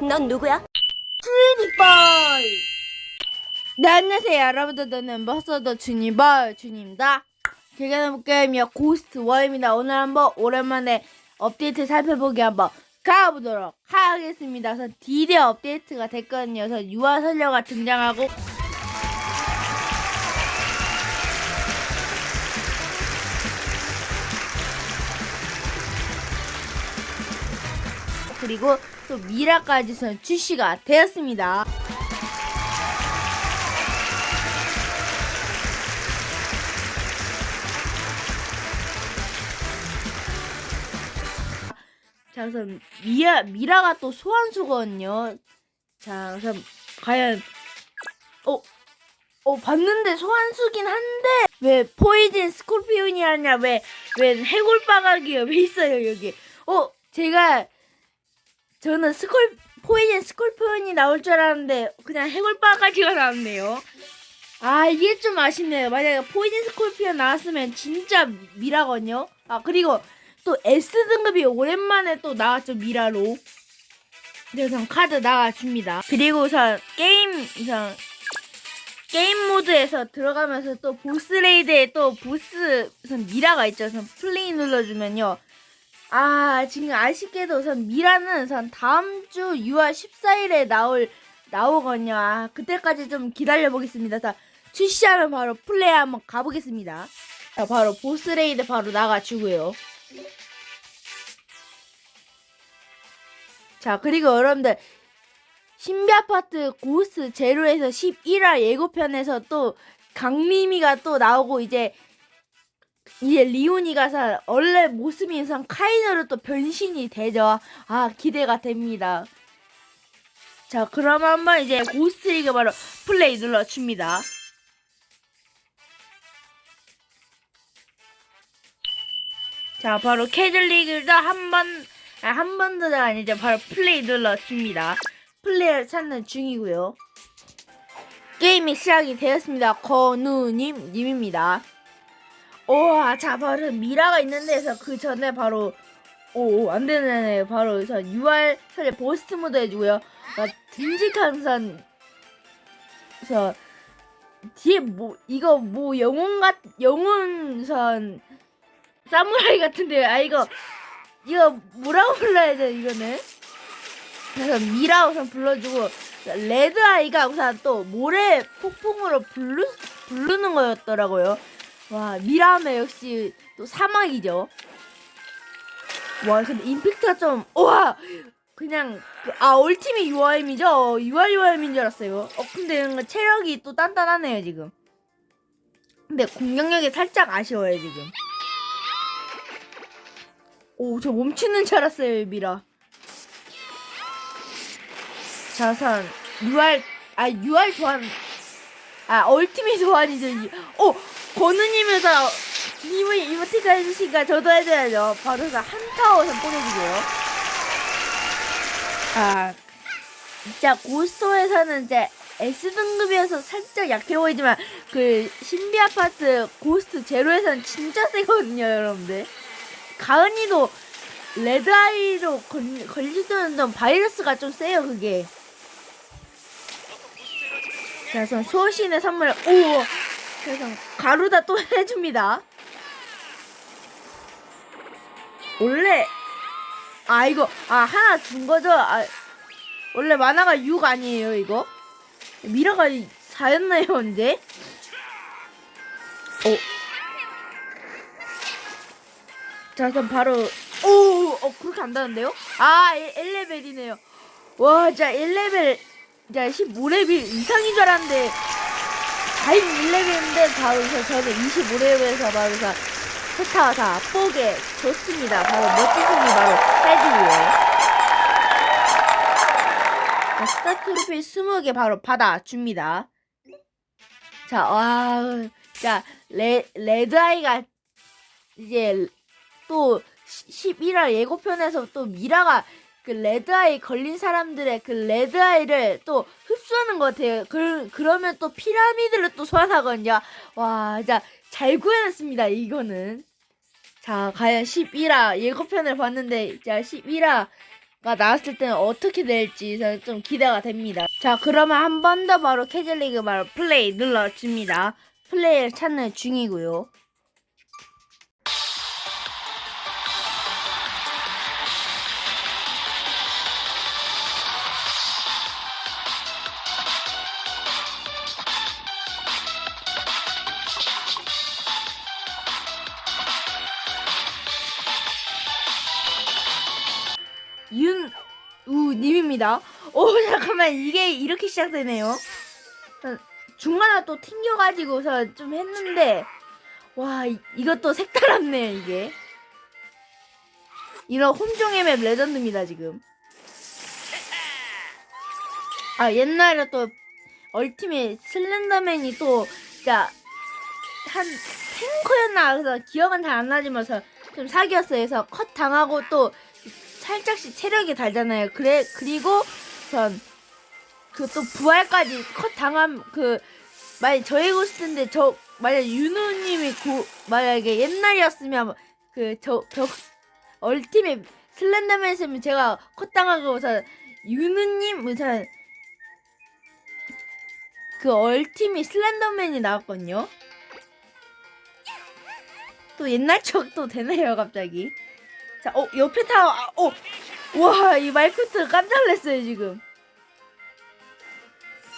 넌 누구야? 주니보이 네 안녕하세요 여러분들. 저는 버서더 주니보이 주니입니다. 해볼 게임이요 고스트 워입니다. 오늘 한번 오랜만에 업데이트 살펴보기 한번 가보도록 하겠습니다. 그래서 디디어 업데이트가 됐거든요. 그래서 유아 설녀가 등장하고 그리고 또 미라까지 선 출시가 되었습니다. 자, 우선 미라 미라가 또 소환수거든요. 자, 우선 과연 어, 어 봤는데 소환수긴 한데 왜 포이즌 스콜피온이 아니라 왜왜 해골바가기가 왜 있어요 여기? 어, 제가 저는 스콜 포이즌 스콜피온이 나올 줄 알았는데 그냥 해골바가지가 나왔네요. 아 이게 좀 아쉽네요. 만약에 포이즌 스콜피온 나왔으면 진짜 미라거든요. 아 그리고 또 S 등급이 오랜만에 또 나왔죠 미라로. 그래서 카드 나와줍니다. 그리고 우선 게임 우선 게임 모드에서 들어가면서 또 보스 레이드에 또 보스 우선 미라가 있죠. 우선 플레이 눌러주면요. 아 지금 아쉽게도 우선 미라는 우선 다음 주 6월 14일에 나올 나오거든요. 아 그때까지 좀 기다려 보겠습니다. 자 출시하면 바로 플레이 한번 가보겠습니다. 자 바로 보스 레이드 바로 나가주고요. 자 그리고 여러분들 신비 아파트 고스 제로에서 11화 예고편에서 또 강림이가 또 나오고 이제 이제 리온이가 사 원래 모습인 상 카이너로 또 변신이 되죠. 아 기대가 됩니다. 자 그럼 한번 이제 고스트 리그 바로 플레이 눌러줍니다. 자 바로 캐즐 리그도 한번 아, 한 번도 아니죠. 바로 플레이 눌러줍니다. 플레이를 찾는 중이고요. 게임이 시작이 되었습니다. 건우님 님입니다. 우와, 자, 바로 미라가 있는 데서 그 전에 바로, 오, 오, 안 되네. 바로 우선 UR 설에 보스트 모드 해주고요. 아, 듬직한 선, 선, 뒤에 뭐, 이거 뭐 영혼 같, 영혼 선, 사무라이 같은데요. 아, 이거, 이거 뭐라고 불러야 돼, 이거는? 그래서 미라 우선 불러주고, 레드 아이가 우선 또 모래 폭풍으로 부르, 부르는 거였더라고요. 와 미라메 역시 또 사막이죠. 와 근데 임팩트가 좀 우와 그냥 그, 아 얼티밋 UIM이죠. UR UIM인 줄 알았어요. 어 근데 체력이 또 단단하네요 지금. 근데 공격력이 살짝 아쉬워요 지금. 오 저 멈추는 줄 알았어요 미라. 자선 UR 아 UR 교환 아 얼티밋. 이- 어 권우님에서 님을 이모티카 해주시니까 저도 해줘야죠. 바로 그 한타워 좀 보내주고요. 아, 진짜 고스토에서는 이제 S등급이어서 살짝 약해 보이지만 그 신비 아파트 고스트 제로에서는 진짜 세거든요, 여러분들. 가은이도 레드아이로 걸, 걸리던 바이러스가 좀 세요, 그게. 자, 우선 수호신의 선물, 오! 그래서 가루다 또 해줍니다. 원래 아 이거 아 하나 준 거죠? 아 원래 만화가 6 아니에요 이거? 미라가 4였나요 언제? 어. 자 그럼 바로 오, 어 그렇게 안다는데요? 아 1레벨이네요. 와, 진짜 1레벨 진짜 15레벨 이상인 줄 알았는데 다행 1레벨인데 바로 저 저는 25레벨에서 바로 자 세타 다 뽀게 좋습니다. 바로 멋진 승리 바로 해주고요. 자, 스타 트로피 20개 바로 받아줍니다. 자, 와, 자, 레, 레드아이가 이제 또 11화 예고편에서 또 미라가 그 레드아이 걸린 사람들의 그 레드아이를 또 흡수하는 것 같아요. 그, 그러면 또 피라미드를 또 소환하거든요. 와, 진짜 잘 구해냈습니다, 이거는. 자, 과연 11화 예고편을 봤는데, 자, 11화 나왔을 때는 어떻게 될지 저는 좀 기대가 됩니다. 자, 그러면 한 번 더 바로 캐즐리그 바로 플레이 눌러줍니다. 플레이를 찾는 중이고요. 윤우님입니다. 오 잠깐만 이게 이렇게 시작되네요. 어, 중간에 또 튕겨가지고서 좀 했는데 와 이, 이것도 색다랐네요 이게. 이런 홈종의 맵 레전드입니다 지금. 아 옛날에 또 얼티밋 슬렌더맨이 또 진짜 한 탱커였나 그래서 기억은 잘 안 나지만서 좀 사기였어요. 그래서 컷 당하고 또 살짝씩 체력이 달잖아요. 그래 그리고 전 그 또 부활까지 컷 당함 그 만약 저희 고스트인데 저 만약 윤우님이 고 만약에 옛날이었으면 그 저 벽 얼티밋 슬렌더맨이었으면 제가 컷 당하고 우선 윤우님 우선 그 얼티밋 슬렌더맨이 나왔거든요. 또 옛날 추억도 되네요 갑자기. 자, 어 옆에 타워, 아, 어, 와, 이 마이크트 깜짝 놀랐어요 지금.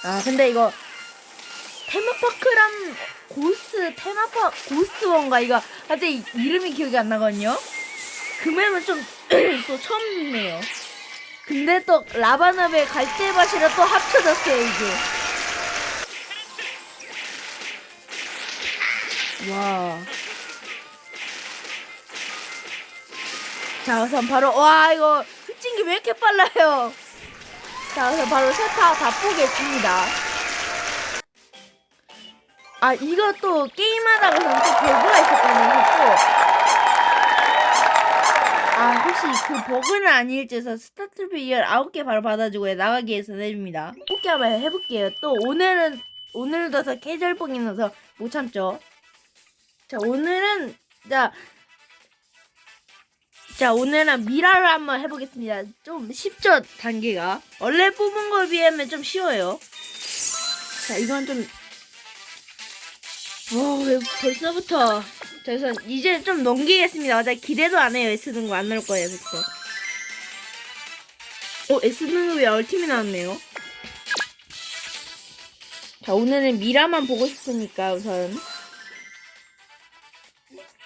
아, 근데 이거 테마파크랑 고스트 테마파 고스트원가 이거 갑자기 이름이 기억이 안 나거든요. 그 맵은 좀 또 처음 듣네요. 근데 또 라바나베 갈대밭이랑 또 합쳐졌어요 이게. 와. 자, 우선 바로 와 이거 흑진기 왜 이렇게 빨라요? 자, 우선 바로 세타 다 뽀개줍니다. 아, 이것도 게임하다가 저는 또 버그가 있었거든요. 또. 아, 혹시 그 버그는 아닐지 해서 스타트 비열 9개 바로 받아주고 나가기 위해서 내줍니다. 뽑기 한번 해볼게요. 또 오늘은 오늘도 더 캐주얼뽕이 나서 못 참죠. 자, 오늘은 자 자, 오늘은 미라를 한번 해보겠습니다. 좀 쉽죠, 단계가. 원래 뽑은 거에 비하면 좀 쉬워요. 자, 이건 좀. 오, 왜 벌써부터. 자, 우선 이제 좀 넘기겠습니다. 어차피 기대도 안 해요. S 등급 안 나올 거예요, 그쵸? 어, S 등급이 얼팀이 나왔네요. 자, 오늘은 미라만 보고 싶으니까 우선.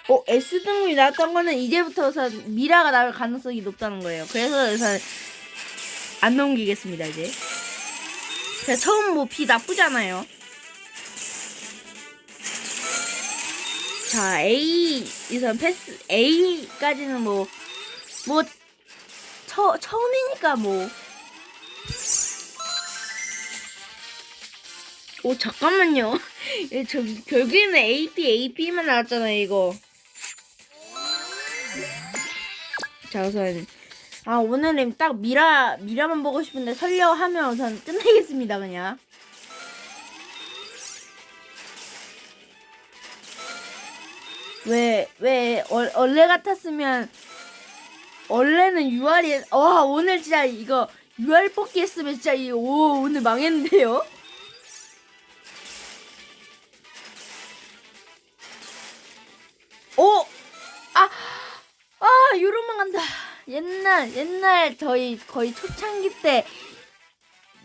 어, S 등급이 나왔던 거는 이제부터 우선 미라가 나올 가능성이 높다는 거예요. 그래서 우선 안 넘기겠습니다, 이제. 그냥 처음 뭐 비 나쁘잖아요. 자, A, 우선 패스, A까지는 뭐, 뭐, 처, 처음이니까 뭐. 오, 잠깐만요. 예, 저, 결국에는 AP, AP만 나왔잖아요, 이거. 자 우선 아 오늘은 딱 미라 미라만 보고 싶은데 설려 하면 우선 끝내겠습니다 그냥. 왜왜 원래 같았으면 원래는 6월이 와 오늘 진짜 이거 6월 뽑기 했으면 진짜 이 오 오늘 망했는데요 간다. 옛날, 옛날 저희 거의 초창기 때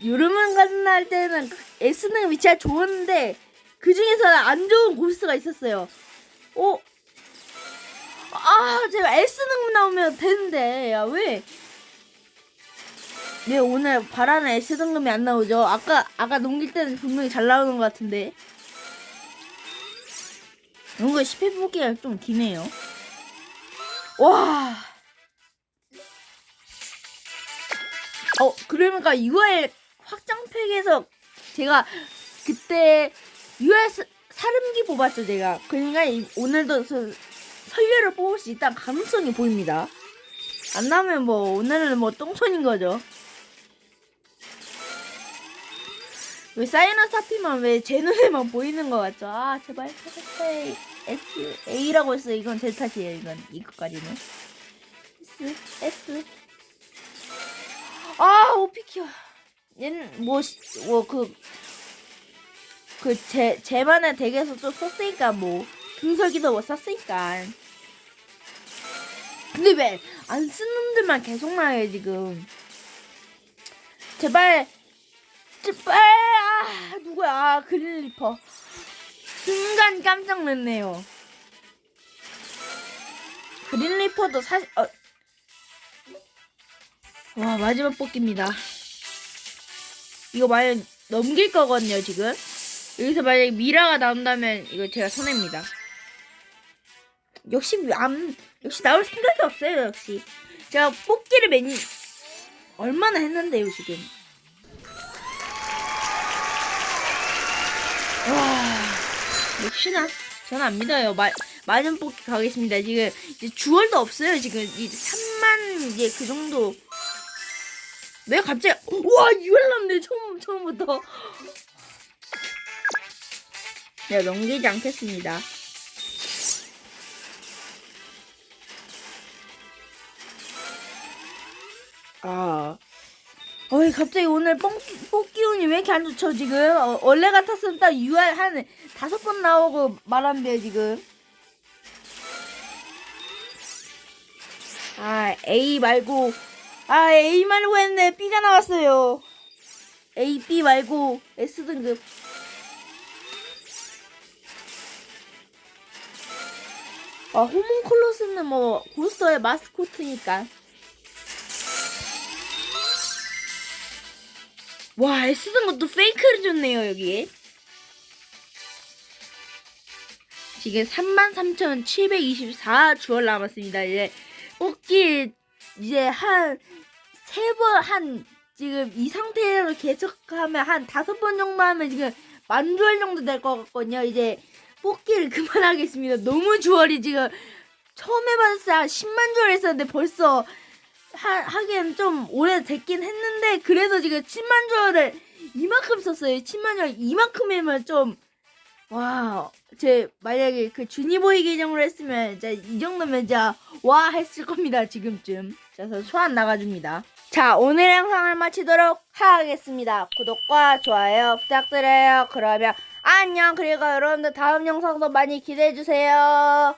요름만 간날 때는 S는 위치가 좋았는데 그 중에서는 안 좋은 고스가 있었어요. 오! 아, 제가 S능 나오면 되는데, 야, 왜? 네, 오늘 바라는 S 등급이 안 나오죠? 아까, 아까 넘길 때는 분명히 잘 나오는 것 같은데. 뭔가 10회 보기가 좀 기네요. 와. 어, 그러니까 6월 확장팩에서 제가 그때 6월 사름기 뽑았죠, 제가. 그러니까 이- 오늘도 서, 설레를 뽑을 수 있다는 가능성이 보입니다. 안 나오면 뭐 오늘은 뭐 똥손인 거죠. 왜 사이너스 하피만 왜 제 눈에만 보이는 것 같죠? 아 제발 제발 S A라고 했어요. 이건 제 탓이에요. 이건 이것까지는 S S 아 오피키어 얘는 뭐 뭐 그 그 제 제만의 덱에서 좀 썼으니까 뭐 등설기도 못 썼으니까. 근데 왜 안 쓰는 놈들만 계속 나요 지금? 제발 제발 아 누구야? 아 그릴리퍼. 순간 깜짝 놀랐네요. 그릴리퍼도 사실 어. 와 마지막 뽑기입니다. 이거 만약 넘길 거거든요 지금. 여기서 만약에 미라가 나온다면 이거 제가 손해입니다. 역시 안 역시 나올 생각이 없어요 역시. 제가 뽑기를 몇 얼마나 했는데요 지금. 와 역시나 저는 안 믿어요. 마, 마지막 뽑기 가겠습니다. 지금 이제 주얼도 없어요 지금. 이제 3만 이제 그 정도 왜 갑자기 와 유얼 났네 처음 처음부터. 네 넘기지 않겠습니다. 아. 어이 갑자기 오늘 뽕기, 뽑기 운이 왜 이렇게 안 좋죠 지금? 어, 원래 같았으면 딱 UR 한 다섯 번 나오고 말았는데 지금. 아 A 말고 아 A 말고 했네 B가 나왔어요. A, B 말고 S 등급. 아 호문콜로스는 뭐 고스터의 마스코트니까. 와 S 등급도 페이크를 줬네요 여기. 지금 33,724 주얼 남았습니다. 이제 뽑기 이제 한 세 번 한 지금 이 상태로 계속하면 한 다섯 번 정도 하면 지금 만 주얼 정도 될 것 같거든요. 이제 뽑기를 그만하겠습니다. 너무 주얼이 지금 처음 해봤을 때한 10만 주얼 했었는데 벌써 하, 하기엔 좀 오래 됐긴 했는데 그래도 지금 7만 주얼을 이만큼 썼어요. 7만 주얼 이만큼이면 좀 와, 제 만약에 그 주니보이 계정으로 했으면 이제 이 정도면 진짜 와 했을 겁니다 지금쯤. 그래서 소환 나가줍니다. 자 오늘 영상을 마치도록 하겠습니다. 구독과 좋아요 부탁드려요. 그러면 안녕 그리고 여러분들 다음 영상도 많이 기대해 주세요.